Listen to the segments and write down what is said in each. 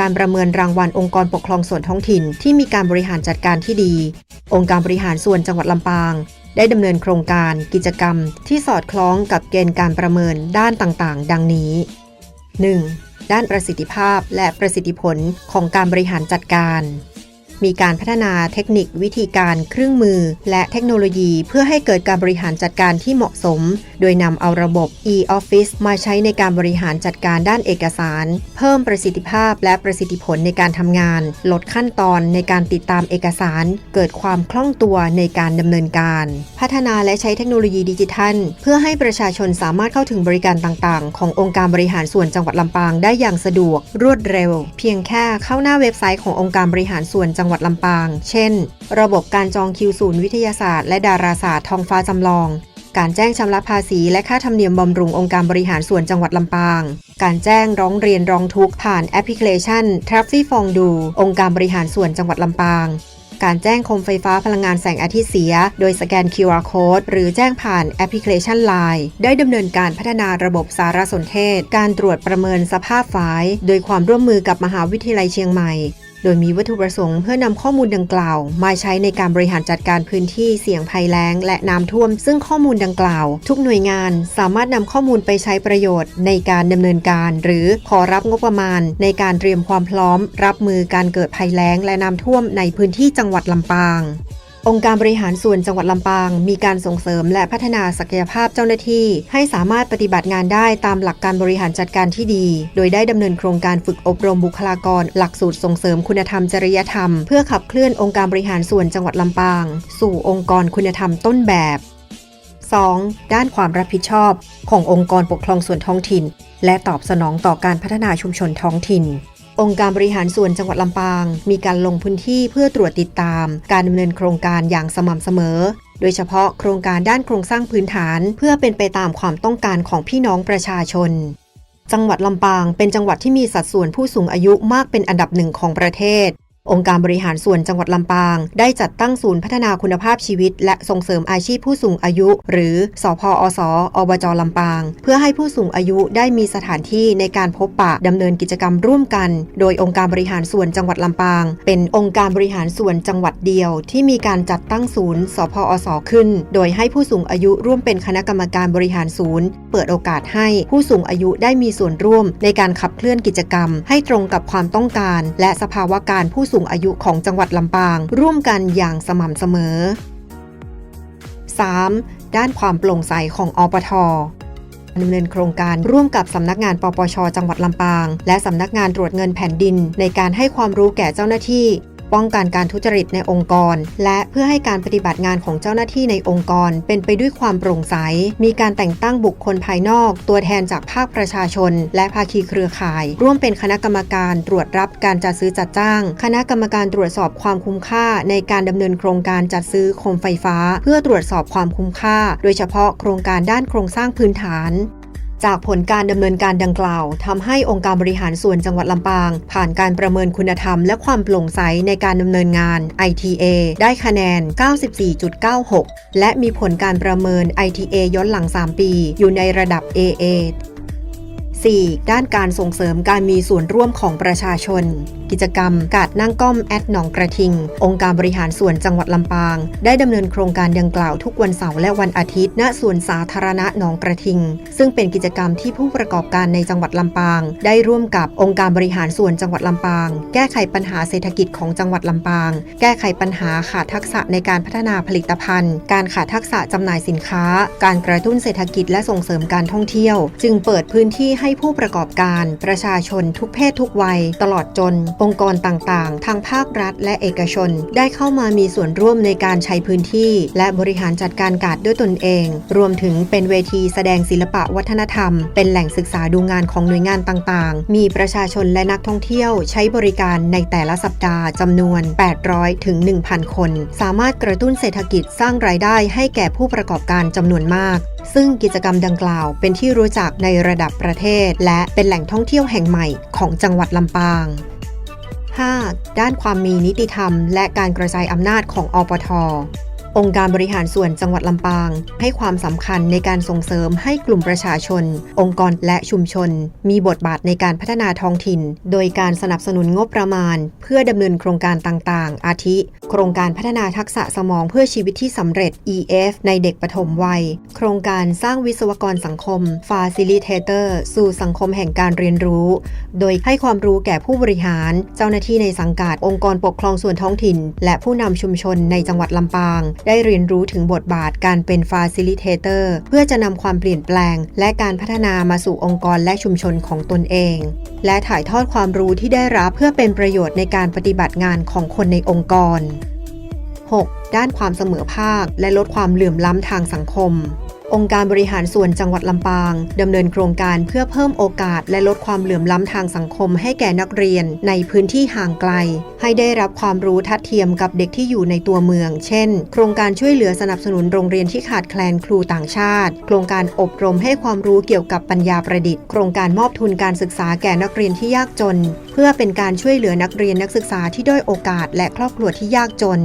การประเมินรางวัลองค์กรปกครองส่วนท้องถิ่น ที่มีการบริหารจัดการที่ดี องค์การบริหารส่วนจังหวัดลำปาง ได้ดำเนินโครงการ กิจกรรม ที่สอดคล้องกับเกณฑ์การประเมินด้านต่างๆ ดังนี้ 1. ด้านประสิทธิภาพและประสิทธิผลของการบริหารจัดการ มีการพัฒนาเทคนิควิธีการเครื่องมือ และเทคโนโลยี เพื่อให้เกิดการบริหารจัดการที่เหมาะสม โดยนำเอาระบบ e-office มาใช้ในการบริหารจัดการด้านเอกสาร เพิ่มประสิทธิภาพและประสิทธิผลในการทำงาน ลดขั้นตอนในการติดตามเอกสาร เกิดความคล่องตัวในการดำเนินการ พัฒนาและใช้เทคโนโลยีดิจิทัล เพื่อให้ประชาชนสามารถเข้าถึงบริการต่างๆ ขององค์การบริหารส่วนจังหวัดลำปางได้อย่างสะดวก รวดเร็ว เพียงแค่เข้าหน้าเว็บไซต์ขององค์การบริหารส่วนจังหวัดลำปาง เช่น ระบบการจองคิวศูนย์วิทยาศาสตร์และดาราศาสตร์ทองฟ้าจำลอง การแจ้งชำระภาษีและค่าธรรมเนียมบำรุงองค์การบริหารส่วนจังหวัดลำปาง การแจ้งร้องเรียนร้องทุกข์ผ่านแอปพลิเคชัน t r a f f i ฟองดูองค์การบริหารส่วนจังหวัดลำปาง การแจ้งโคมไฟฟ้าพลังงานแสงอาทิตย์เสีย โดยสแกน QR Code หรือแจ้งผ่านแอปพลิเคชัน Line ได้ดำเนินการพัฒนาระบบสารสนเทศ การตรวจประเมินสภาพฝาย โดยความร่วมมือกับมหาวิทยาลัยเชียงใหม่ โดยมีวัตถุประสงค์เพื่อนำข้อมูลดังกล่าว มาใช้ในการบริหารจัดการพื้นที่เสี่ยงภัยแล้ง และน้ำท่วม ซึ่งข้อมูลดังกล่าว ทุกหน่วยงานสามารถนำข้อมูลไปใช้ประโยชน์ ในการดำเนินการ หรือขอรับงบประมาณ ในการเตรียมความพร้อม รับมือการเกิดภัยแล้ง และน้ำท่วมในพื้นที่จังหวัดลำปาง องค์การบริหารส่วนจังหวัดลำปาง มีการส่งเสริมและพัฒนาศักยภาพเจ้าหน้าที่ ให้สามารถปฏิบัติงานได้ตามหลักการบริหารจัดการที่ดี โดยได้ดำเนินโครงการฝึกอบรมบุคลากร หลักสูตรส่งเสริมคุณธรรมจริยธรรม เพื่อขับเคลื่อนองค์การบริหารส่วนจังหวัดลำปาง สู่องค์กรคุณธรรมต้นแบบ 2. ด้านความรับผิดชอบ ขององค์กรปกครองส่วนท้องถิ่น และตอบสนองต่อการพัฒนาชุมชนท้องถิ่น องค์การบริหารส่วนจังหวัดลำปาง มีการลงพื้นที่เพื่อตรวจติดตาม การดำเนินโครงการอย่างสม่ำเสมอ โดยเฉพาะโครงการด้านโครงสร้างพื้นฐาน เพื่อเป็นไปตามความต้องการของพี่น้องประชาชน จังหวัดลำปางเป็นจังหวัดที่มีสัดส่วนผู้สูงอายุมากเป็นอันดับหนึ่งของประเทศ องค์การบริหารส่วนจังหวัดลำปาง ได้จัดตั้งศูนย์พัฒนาคุณภาพชีวิต และส่งเสริมอาชีพผู้สูงอายุ หรือสพอสอบจลำปาง เพื่อให้ผู้สูงอายุได้มีสถานที่ในการพบปะดำเนินกิจกรรมร่วมกัน โดยองค์การบริหารส่วนจังหวัดลำปาง เป็นองค์การบริหารส่วนจังหวัดเดียว ที่มีการจัดตั้งศูนย์สพอสขึ้น โดยให้ผู้สูงอายุร่วมเป็นคณะกรรมการบริหารศูนย์ เปิดโอกาสให้ผู้สูงอายุได้มีส่วนร่วม ในการขับเคลื่อนกิจกรรม ให้ตรงกับความต้องการ และสภาวะการผู้สูงอายุของจังหวัดลำปาง ร่วมกันอย่างสม่ำเสมอ 3. ด้านความโปร่งใสของอปทดำเนินโครงการร่วมกับสำนักงานปปช จังหวัดลำปาง และสำนักงานตรวจเงินแผ่นดิน ในการให้ความรู้แก่เจ้าหน้าที่ ป้องกันการทุจริตในองค์กร และเพื่อให้การปฏิบัติงานของเจ้าหน้าที่ในองค์กร เป็นไปด้วยความโปร่งใส มีการแต่งตั้งบุคคลภายนอก ตัวแทนจากภาคประชาชน และภาคีเครือข่าย ร่วมเป็นคณะกรรมการตรวจรับการจัดซื้อจัดจ้าง คณะกรรมการตรวจสอบความคุ้มค่า ในการดำเนินโครงการจัดซื้อโคมไฟฟ้า เพื่อตรวจสอบความคุ้มค่า โดยเฉพาะโครงการด้านโครงสร้างพื้นฐาน จากผลการดำเนินการดังกล่าวทำให้องค์การบริหารส่วนจังหวัดลำปาง ผ่านการประเมินคุณธรรมและความโปร่งใสในการดำเนินงาน ITA ได้คะแนน 94.96 และมีผลการประเมิน ITA ย้อนหลัง 3 ปี อยู่ในระดับ AA 4. ด้านการส่งเสริมการมีส่วนร่วมของประชาชน กิจกรรมกาดนั่งก้อมแอดหนองกระทิง องค์การบริหารส่วนจังหวัดลำปาง ได้ดำเนินโครงการดังกล่าวทุกวันเสาร์และวันอาทิตย์ ณส่วนสาธารณะหนองกระทิง ซึ่งเป็นกิจกรรมที่ผู้ประกอบการในจังหวัดลำปาง ได้ร่วมกับองค์การบริหารส่วนจังหวัดลำปาง แก้ไขปัญหาเศรษฐกิจของจังหวัดลำปาง แก้ไขปัญหาขาดทักษะในการพัฒนาผลิตภัณฑ์ การขาดทักษะจำหน่ายสินค้า การกระตุ้นเศรษฐกิจและส่งเสริมการท่องเที่ยว จึงเปิดพื้นที่ให้ให้ผู้ประกอบการ ประชาชนทุกเพศทุกวัย ตลอดจน องค์กรต่างๆ ทางภาครัฐและเอกชน ได้เข้ามามีส่วนร่วมในการใช้พื้นที่ และบริหารจัดการกาดด้วยตนเอง รวมถึงเป็นเวทีแสดงศิลปะวัฒนธรรม เป็นแหล่งศึกษาดูงานของหน่วยงานต่างๆ มีประชาชนและนักท่องเที่ยวใช้บริการในแต่ละสัปดาห์จำนวน 800 ถึง 1,000 คน สามารถกระตุ้นเศรษฐกิจสร้างรายได้ให้แก่ผู้ประกอบการจำนวนมากซึ่งกิจกรรมดังกล่าวเป็นที่รู้จักในระดับประเทศ และเป็นแหล่งท่องเที่ยวแห่งใหม่ของจังหวัดลำปาง 5. ด้านความมีนิติธรรม และการกระจายอำนาจของอปท องค์การบริหารส่วนจังหวัดลำปาง ให้ความสำคัญในการส่งเสริมให้กลุ่มประชาชน องค์กรและชุมชน มีบทบาทในการพัฒนาท้องถิ่น โดยการสนับสนุนงบประมาณ เพื่อดำเนินโครงการต่างๆ อาทิ โครงการพัฒนาทักษะสมองเพื่อชีวิตที่สำเร็จ EF ในเด็กปฐมวัย โครงการสร้างวิศวกรสังคม Facilitator สู่สังคมแห่งการเรียนรู้ โดยให้ความรู้แก่ผู้บริหาร เจ้าหน้าที่ในสังกัดองค์กรปกครองส่วนท้องถิ่น และผู้นำชุมชนในจังหวัดลำปางได้เรียนรู้ถึงบทบาทการเป็นฟาซิลิเทเตอร์เพื่อจะนำความเปลี่ยนแปลง และการพัฒนามาสู่องค์กรและชุมชนของตนเอง และถ่ายทอดความรู้ที่ได้รับเพื่อเป็นประโยชน์ในการปฏิบัติงานของคนในองค์กร 6. ด้านความเสมอภาค และลดความเหลื่อมล้ำทางสังคม องค์การบริหารส่วนจังหวัดลำปางดำเนินโครงการเพื่อเพิ่มโอกาสและลดความเหลื่อมล้ำทางสังคมให้แก่นักเรียนในพื้นที่ห่างไกล ให้ได้รับความรู้ทัดเทียมกับเด็กที่อยู่ในตัวเมือง เช่น โครงการช่วยเหลือสนับสนุนโรงเรียนที่ขาดแคลนครูต่างชาติ โครงการอบรมให้ความรู้เกี่ยวกับปัญญาประดิษฐ์ โครงการมอบทุนการศึกษาแก่นักเรียนที่ยากจน เพื่อเป็นการช่วยเหลือนักเรียนนักศึกษาที่ด้อยโอกาส และครอบครัวที่ยากจน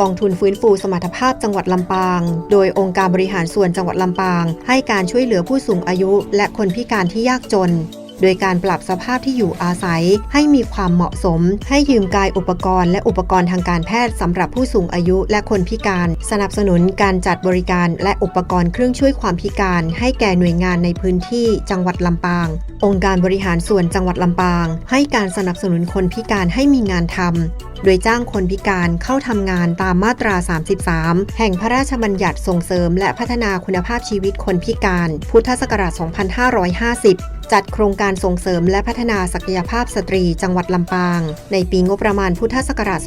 กองทุนฟื้นฟูสมรรถภาพจังหวัดลำปาง โดยองค์การบริหารส่วนจังหวัดลำำปาง ให้การช่วยเหลือผู้สูงอายุและคนพิการที่ยากจน โดยการปรับสภาพที่อยู่อาศัย ให้มีความเหมาะสม ให้ยืมกายอุปกรณ์ และอุปกรณ์ทางการแพทย์สำหรับผู้สูงอายุและคนพิการ สนับสนุนการจัดบริการและอุปกรณ์เครื่องช่วยความพิการ ให้แก่หน่วยงานในพื้นที่จังหวัดลำปาง องค์การบริหารส่วนจังหวัดลำปาง ให้การสนับสนุนคนพิการให้มีงานทำโดยจ้างคนพิการเข้าทำงานตามมาตรา 33 แห่งพระราชบัญญัติส่งเสริม และพัฒนาคุณภาพชีวิตคนพิการ พุทธศักราช 2550 จัดโครงการส่งเสริมและพัฒนาศักยภาพสตรีจังหวัดลำปาง ในปีงบประมาณพุทธศักราช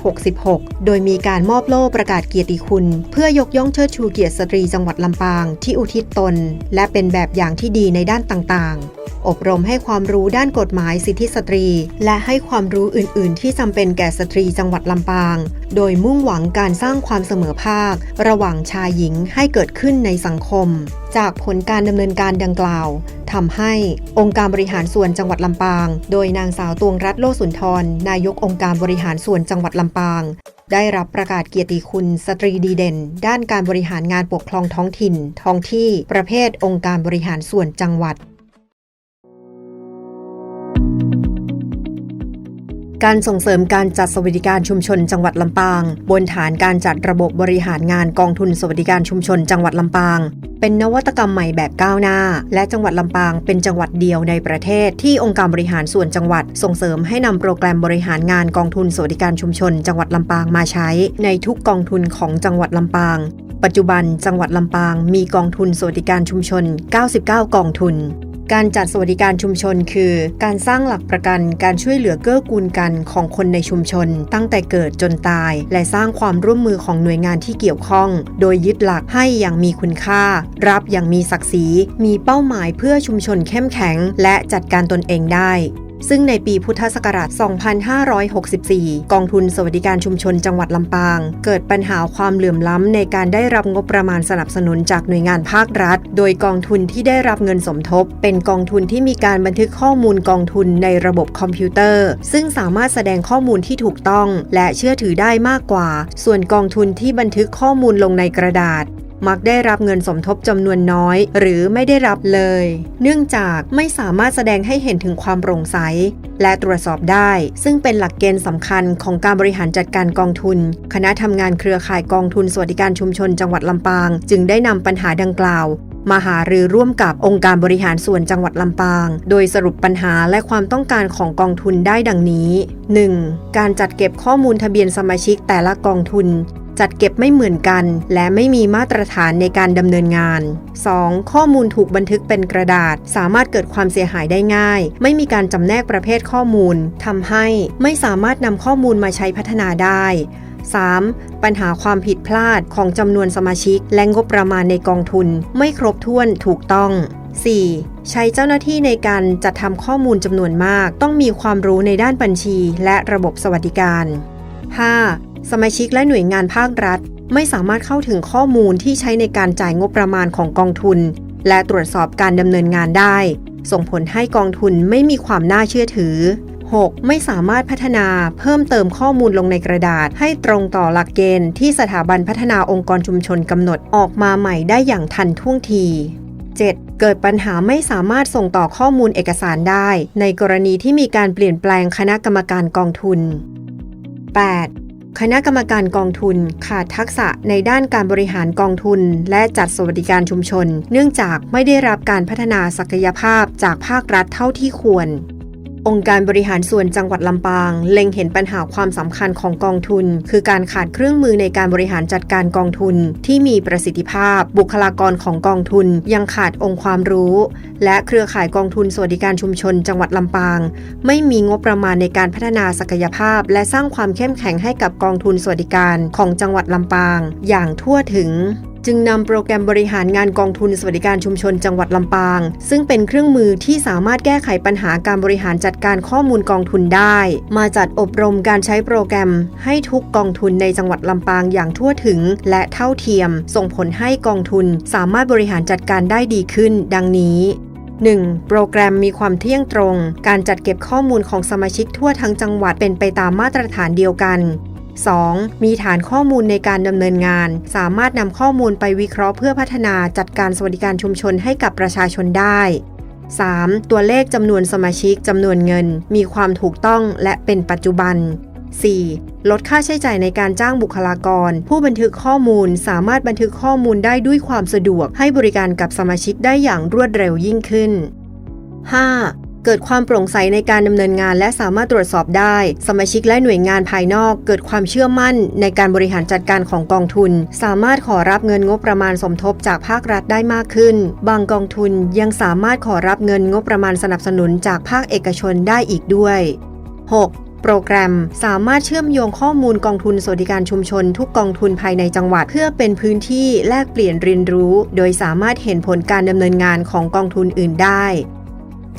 2566 โดยมีการมอบโล่ประกาศเกียรติคุณ เพื่อยกย่องเชิดชูเกียรติสตรีจังหวัดลำปาง ที่อุทิศตน และเป็นแบบอย่างที่ดีในด้านต่างๆอบรมให้ความรู้ด้านกฎหมายสิทธิสตรี และให้ความรู้อื่น ๆ ที่จำเป็นแก่สตรีจังหวัดลำปาง โดยมุ่งหวังการสร้างความเสมอภาค ระหว่างชายหญิงให้เกิดขึ้นในสังคม จากผลการดำเนินการดังกล่าวทำให้องค์การบริหารส่วนจังหวัดลำปาง โดยนางสาวตวงรัตน์โลสุนทร นายกองค์การบริหารส่วนจังหวัดลำปาง ได้รับประกาศเกียรติคุณสตรีดีเด่น ด้านการบริหารงานปกครองท้องถิ่น ท้องที่ประเภทองค์การบริหารส่วนจังหวัด การส่งเสริมการจัดสวัสดิการชุมชนจังหวัดลำปาง บนฐานการจัดระบบบริหารงานกองทุนสวัสดิการชุมชนจังหวัดลำปาง เป็นนวัตกรรมใหม่แบบก้าวหน้า และจังหวัดลำปางเป็นจังหวัดเดียวในประเทศที่องค์การบริหารส่วนจังหวัด ส่งเสริมให้นำโปรแกรมบริหารงานกองทุนสวัสดิการชุมชน จังหวัดลำปางมาใช้ ในทุกกองทุนของจังหวัดลำปาง ปัจจุบันจังหวัดลำปางมีกองทุนสวัสดิการชุมชน 99 กองทุน การจัดสวัสดิการชุมชนคือ การสร้างหลักประกันการช่วยเหลือเกื้อกูลกันของคนในชุมชน ตั้งแต่เกิดจนตาย และสร้างความร่วมมือของหน่วยงานที่เกี่ยวข้อง โดยยึดหลักให้อย่างมีคุณค่า รับอย่างมีศักดิ์ศรี มีเป้าหมายเพื่อชุมชนเข้มแข็ง และจัดการตนเองได้ ซึ่งในปีพุทธศักราช 2564 กองทุนสวัสดิการชุมชนจังหวัดลำปาง เกิดปัญหาความเหลื่อมล้ำในการได้รับงบประมาณสนับสนุนจากหน่วยงานภาครัฐ โดยกองทุนที่ได้รับเงินสมทบ เป็นกองทุนที่มีการบันทึกข้อมูลกองทุนในระบบคอมพิวเตอร์ ซึ่งสามารถแสดงข้อมูลที่ถูกต้อง และเชื่อถือได้มากกว่า ส่วนกองทุนที่บันทึกข้อมูลลงในกระดาษ มักได้รับเงินสมทบจำนวนน้อย หรือไม่ได้รับเลย เนื่องจากไม่สามารถแสดงให้เห็นถึงความโปร่งใส และตรวจสอบได้ ซึ่งเป็นหลักเกณฑ์สำคัญของการบริหารจัดการกองทุน คณะทำงานเครือข่ายกองทุนสวัสดิการชุมชนจังหวัดลำปาง จึงได้นำปัญหาดังกล่าวมาหารือร่วมกับองค์การบริหารส่วนจังหวัดลำปาง โดยสรุปปัญหาและความต้องการของกองทุนได้ดังนี้ 1. การจัดเก็บข้อมูลทะเบียนสมาชิกแต่ละกองทุน จัดเก็บไม่เหมือนกัน และไม่มีมาตรฐานในการดำเนินงาน 2. ข้อมูลถูกบันทึกเป็นกระดาษ สามารถเกิดความเสียหายได้ง่าย ไม่มีการจำแนกประเภทข้อมูลทำให้ไม่สามารถนำข้อมูลมาใช้พัฒนาได้ 3. ปัญหาความผิดพลาดของจำนวนสมาชิก และงบประมาณในกองทุน ไม่ครบถ้วนถูกต้อง 4. ใช้เจ้าหน้าที่ในการจัดทำข้อมูลจำนวนมาก ต้องมีความรู้ในด้านบัญชี และระบบสวัสดิการ 5. สมาชิกและหน่วยงานภาครัฐ ไม่สามารถเข้าถึงข้อมูลที่ใช้ในการจ่ายงบประมาณของกองทุน และตรวจสอบการดำเนินงานได้ ส่งผลให้กองทุนไม่มีความน่าเชื่อถือ 6. ไม่สามารถพัฒนาเพิ่มเติมข้อมูลลงในกระดาษ ให้ตรงต่อหลักเกณฑ์ที่สถาบันพัฒนาองค์กรชุมชนกำหนดออกมาใหม่ได้อย่างทันท่วงที 7. เกิดปัญหาไม่สามารถส่งต่อข้อมูลเอกสารได้ ในกรณีที่มีการเปลี่ยนแปลงคณะกรรมการกองทุน 8. คณะกรรมการกองทุน ขาดทักษะในด้านการบริหารกองทุน และจัดสวัสดิการชุมชน เนื่องจากไม่ได้รับการพัฒนาศักยภาพจากภาครัฐเท่าที่ควร องค์การบริหารส่วนจังหวัดลำปาง เล็งเห็นปัญหาความสำคัญของกองทุน คือการขาดเครื่องมือในการบริหารจัดการกองทุนที่มีประสิทธิภาพ บุคลากรของกองทุนยังขาดองค์ความรู้ และเครือข่ายกองทุนสวัสดิการชุมชน จังหวัดลำปาง ไม่มีงบประมาณในการพัฒนาศักยภาพ และสร้างความเข้มแข็งให้กับกองทุนสวัสดิการของจังหวัดลำปาง อย่างทั่วถึง จึงนำโปรแกรมบริหารงานกองทุนสวัสดิการชุมชนจังหวัดลำปาง ซึ่งเป็นเครื่องมือที่สามารถแก้ไขปัญหาการบริหารจัดการข้อมูลกองทุนได้ มาจัดอบรมการใช้โปรแกรม ให้ทุกกองทุนในจังหวัดลำปางอย่างทั่วถึง และเท่าเทียม ส่งผลให้กองทุนสามารถบริหารจัดการได้ดีขึ้น ดังนี้ 1. โปรแกรมมีความเที่ยงตรง การจัดเก็บข้อมูลของสมาชิกทั่วทั้งจังหวัดเป็นไปตามมาตรฐานเดียวกัน 2. มีฐานข้อมูลในการดำเนินงาน สามารถนำข้อมูลไปวิเคราะห์เพื่อพัฒนาจัดการสวัสดิการชุมชนให้กับประชาชนได้ 3. ตัวเลขจำนวนสมาชิกจำนวนเงิน มีความถูกต้องและเป็นปัจจุบัน 4. ลดค่าใช้จ่ายในการจ้างบุคลากร ผู้บันทึกข้อมูลสามารถบันทึกข้อมูลได้ด้วยความสะดวก ให้บริการกับสมาชิกได้อย่างรวดเร็วยิ่งขึ้น 5. เกิดความโปร่งใสในการดำเนินงานและสามารถตรวจสอบได้ สมาชิกและหน่วยงานภายนอก เกิดความเชื่อมั่นในการบริหารจัดการของกองทุน สามารถขอรับเงินงบประมาณสมทบจากภาครัฐได้มากขึ้น บางกองทุนยังสามารถขอรับเงินงบประมาณสนับสนุนจากภาคเอกชนได้อีกด้วย 6. โปรแกรมสามารถเชื่อมโยงข้อมูลกองทุนสวัสดิการชุมชน ทุกกองทุนภายในจังหวัด เพื่อเป็นพื้นที่แลกเปลี่ยนเรียนรู้ โดยสามารถเห็นผลการดำเนินงานของกองทุนอื่นได้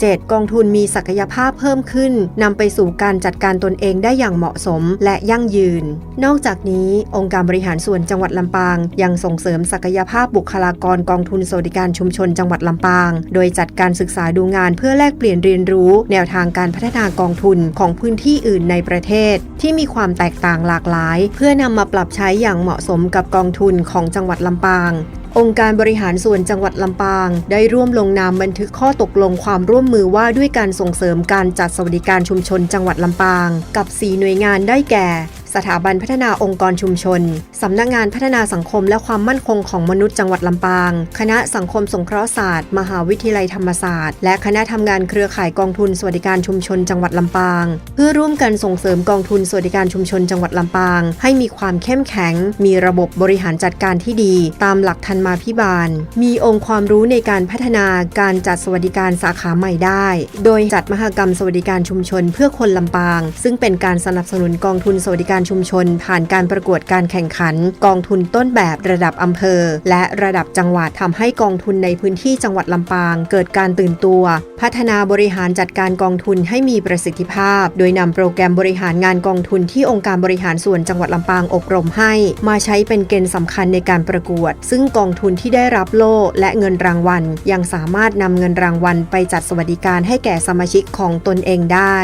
7. กองทุนมีศักยภาพเพิ่มขึ้นนำไปสู่การจัดการตนเองได้อย่างเหมาะสมและยั่งยืน นอกจากนี้ องค์การบริหารส่วนจังหวัดลำปาง ยังส่งเสริมศักยภาพบุคลากรกองทุนสวัสดิการชุมชนจังหวัดลำปาง โดยจัดการศึกษาดูงานเพื่อแลกเปลี่ยนเรียนรู้ แนวทางการพัฒนากองทุนของพื้นที่อื่นในประเทศ ที่มีความแตกต่างหลากหลาย เพื่อนำมาปรับใช้อย่างเหมาะสมกับกองทุนของจังหวัดลำปาง องค์การบริหารส่วนจังหวัดลำปาง ได้ร่วมลงนามบันทึกข้อตกลงความร่วมมือว่าด้วยการส่งเสริมการจัดสวัสดิการชุมชนจังหวัดลำปาง กับ 4 หน่วยงานได้แก่ สถาบันพัฒนาองค์กรชุมชน สำนักงานพัฒนาสังคมและความมั่นคงของมนุษย์จังหวัดลำปาง คณะสังคมสงเคราะห์ศาสตร์ มหาวิทยาลัยธรรมศาสตร์ และคณะทำงานเครือข่ายกองทุนสวัสดิการชุมชนจังหวัดลำปาง เพื่อร่วมกันส่งเสริมกองทุนสวัสดิการชุมชนจังหวัดลำปาง ให้มีความเข้มแข็ง มีระบบบริหารจัดการที่ดี ตามหลักธรรมาภิบาล มีองค์ความรู้ในการพัฒนาการจัดสวัสดิการสาขาใหม่ได้ โดยจัดมหกรรมสวัสดิการชุมชนเพื่อคนลำปาง ซึ่งเป็นการสนับสนุนกองทุนสวัสดิการชุมชน ผ่านการประกวดการแข่งขัน กองทุนต้นแบบระดับอำเภอ และระดับจังหวัดทำให้กองทุนในพื้นที่จังหวัดลำปาง เกิดการตื่นตัว พัฒนาบริหารจัดการกองทุนให้มีประสิทธิภาพ โดยนำโปรแกรมบริหารงานกองทุนที่องค์การบริหารส่วนจังหวัดลำปางอบรมให้ มาใช้เป็นเกณฑ์สำคัญในการประกวด ซึ่งกองทุนที่ได้รับโล่และเงินรางวัล ยังสามารถนำเงินรางวัลไปจัดสวัสดิการให้แก่สมาชิกของตนเองได้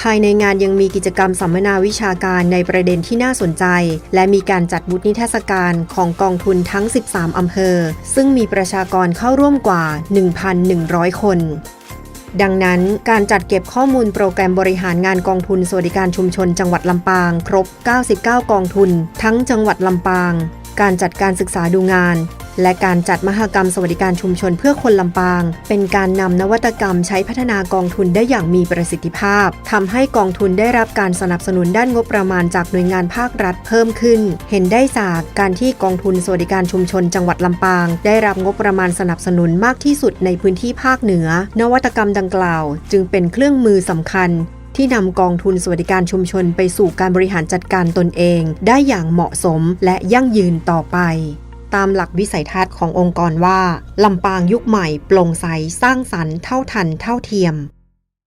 ภายในงานยังมีกิจกรรมสัมมนาวิชาการในประเด็นที่น่าสนใจ และมีการจัดบูธนิทรรศการของกองทุนทั้ง 13 อำเภอ ซึ่งมีประชากรเข้าร่วมกว่า 1,100 คนดังนั้นการจัดเก็บข้อมูลโปรแกรมบริหารงานกองทุนสวัสดิการชุมชนจังหวัดลำปาง ครบ 99 กองทุน ทั้งจังหวัดลำปาง การจัดการศึกษาดูงาน และการจัดมหกรรมสวัสดิการชุมชนเพื่อคนลำปาง เป็นการนำนวัตกรรมใช้พัฒนากองทุนได้อย่างมีประสิทธิภาพทำให้กองทุนได้รับการสนับสนุนด้านงบประมาณจากหน่วยงานภาครัฐเพิ่มขึ้น เห็นได้จากการที่กองทุนสวัสดิการชุมชนจังหวัดลำปาง ได้รับงบประมาณสนับสนุนมากที่สุดในพื้นที่ภาคเหนือ นวัตกรรมดังกล่าว จึงเป็นเครื่องมือสำคัญที่นำกองทุนสวัสดิการชุมชนไปสู่การบริหารจัดการตนเอง ได้อย่างเหมาะสมและยั่งยืนต่อไป ตามหลักวิสัยทัศน์ขององค์กรว่าลำปางยุคใหม่โปร่งใสสร้างสรรค์เท่าทันเท่าเทียม